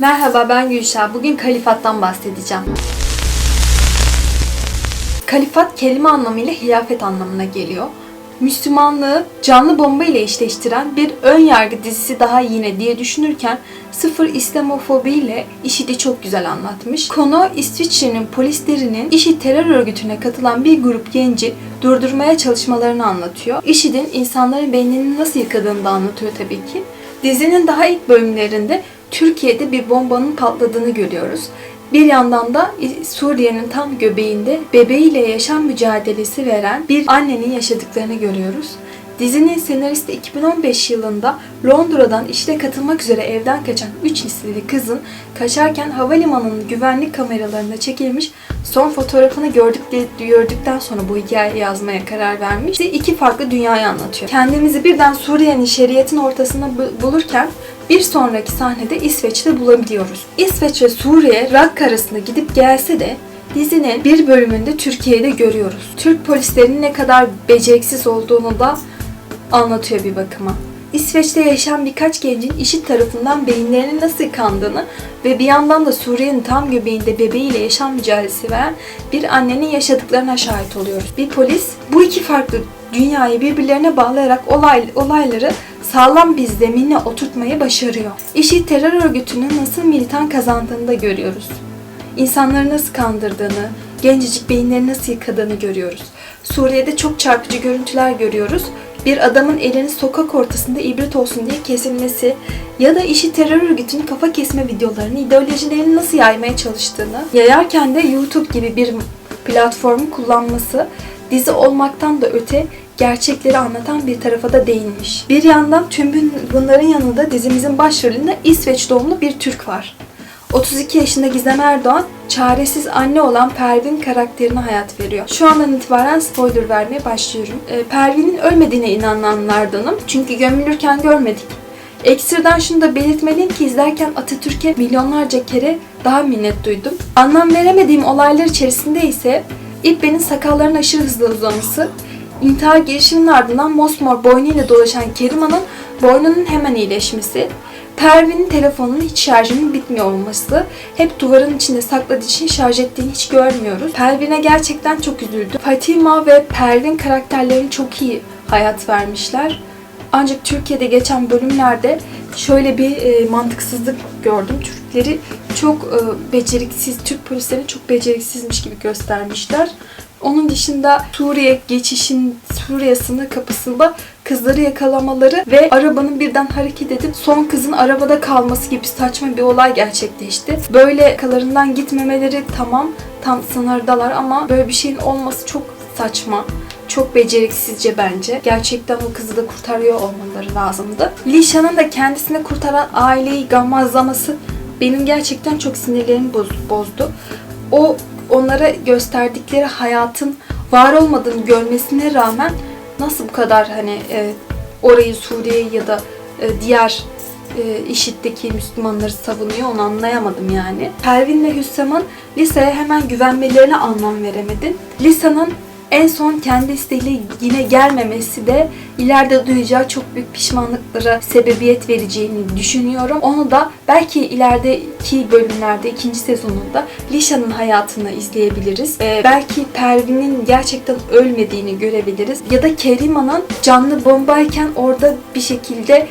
Merhaba ben Gülşah. Bugün kalifattan bahsedeceğim. Kalifat kelime anlamıyla hilafet anlamına geliyor. Müslümanlığı canlı bomba ile eşleştiren bir ön yargı dizisi daha yine diye düşünürken sıfır İslamofobi ile IŞİD'i çok güzel anlatmış. Konu İsviçre'nin polislerinin IŞİD terör örgütüne katılan bir grup genci durdurmaya çalışmalarını anlatıyor. IŞİD'in insanların beynini nasıl yıkadığını da anlatıyor tabii ki. Dizinin daha ilk bölümlerinde Türkiye'de bir bombanın patladığını görüyoruz. Bir yandan da Suriye'nin tam göbeğinde bebeğiyle yaşam mücadelesi veren bir annenin yaşadıklarını görüyoruz. Dizinin senaristi 2015 yılında Londra'dan işe katılmak üzere evden kaçan 3 lislili kızın kaçarken havalimanının güvenlik kameralarında çekilmiş son fotoğrafını gördük gördükten sonra bu hikayeyi yazmaya karar vermiş. İki farklı dünyayı anlatıyor. Kendimizi birden Suriye'nin şeriatin ortasında bu- bulurken bir sonraki sahnede İsveç'te bulabiliyoruz. İsveç ve Suriye Rakka arasında gidip gelse de dizinin bir bölümünde Türkiye'de görüyoruz. Türk polislerinin ne kadar beceriksiz olduğunu da anlatıyor bir bakıma. İsveç'te yaşayan birkaç gencin IŞİD tarafından beyinlerinin nasıl yıkandığını ve bir yandan da Suriye'nin tam göbeğinde bebeğiyle yaşam mücadelesi veren bir annenin yaşadıklarına şahit oluyoruz. Bir polis bu iki farklı dünyayı birbirlerine bağlayarak olay, olayları sağlam bir zeminle oturtmayı başarıyor. IŞİD terör örgütünün nasıl militan kazandığını da görüyoruz. İnsanları nasıl kandırdığını, gencecik beyinleri nasıl yıkadığını görüyoruz. Suriye'de çok çarpıcı görüntüler görüyoruz. Bir adamın elini sokak ortasında ibret olsun diye kesilmesi ya da işi terör örgütünün kafa kesme videolarını, ideolojilerini nasıl yaymaya çalıştığını, yayarken de YouTube gibi bir platformu kullanması dizi olmaktan da öte gerçekleri anlatan bir tarafa da değinmiş. Bir yandan tüm bun- bunların yanında dizimizin başrolünde İsveç doğumlu bir Türk var. 32 yaşında Gizem Erdoğan, çaresiz anne olan Pervin karakterine hayat veriyor. Şu andan itibaren spoiler vermeye başlıyorum. Ee, Pervin'in ölmediğine inananlardanım. Çünkü gömülürken görmedik. Ekstradan şunu da belirtmeliyim ki izlerken Atatürk'e milyonlarca kere daha minnet duydum. Anlam veremediğim olaylar içerisinde ise İbbe'nin sakallarının aşırı hızlı uzaması, intihar girişiminin ardından mosmor boynuyla dolaşan Kerima'nın boynunun hemen iyileşmesi, Pervin'in telefonunun hiç şarjının bitmiyor olması, hep duvarın içinde sakladığı için şarj ettiğini hiç görmüyoruz. Pervin'e gerçekten çok üzüldüm. Fatima ve Pervin karakterlerini çok iyi hayat vermişler. Ancak Türkiye'de geçen bölümlerde şöyle bir e, mantıksızlık gördüm. Türkleri çok e, beceriksiz, Türk polislerini çok beceriksizmiş gibi göstermişler. Onun dışında Suriye geçişin Suriye sınır kapısında kızları yakalamaları ve arabanın birden hareket edip son kızın arabada kalması gibi saçma bir olay gerçekleşti. Böyle yakalarından gitmemeleri tamam tam sınırdalar ama böyle bir şeyin olması çok saçma. Çok beceriksizce bence. Gerçekten o kızı da kurtarıyor olmaları lazımdı. Lisha'nın da kendisini kurtaran aileyi gammazlaması benim gerçekten çok sinirlerimi boz- bozdu. O onlara gösterdikleri hayatın var olmadığını görmesine rağmen nasıl bu kadar hani e, orayı Suriye ya da e, diğer e, IŞİD'deki Müslümanları savunuyor onu anlayamadım yani. Pervin ve Hüsam'ın liseye hemen güvenmelerine anlam veremedim. Lisa'nın en son kendi isteğiyle yine gelmemesi de ileride duyacağı çok büyük pişmanlıklara sebebiyet vereceğini düşünüyorum. Onu da belki ilerideki bölümlerde, ikinci sezonunda Lisha'nın hayatını izleyebiliriz. Ee, belki Pervin'in gerçekten ölmediğini görebiliriz. Ya da Kerima'nın canlı bombayken orada bir şekilde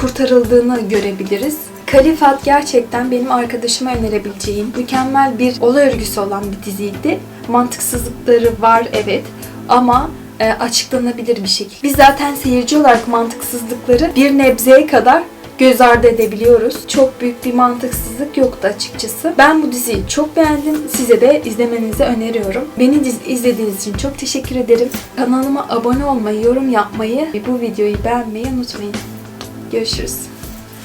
kurtarıldığını görebiliriz. Kalifat gerçekten benim arkadaşıma önerebileceğim mükemmel bir olay örgüsü olan bir diziydi. Mantıksızlıkları var evet ama e, açıklanabilir bir şekilde. Biz zaten seyirci olarak mantıksızlıkları bir nebzeye kadar göz ardı edebiliyoruz. Çok büyük bir mantıksızlık yoktu açıkçası. Ben bu diziyi çok beğendim. Size de izlemenizi öneriyorum. Beni izlediğiniz için çok teşekkür ederim. Kanalıma abone olmayı, yorum yapmayı ve bu videoyu beğenmeyi unutmayın. Görüşürüz.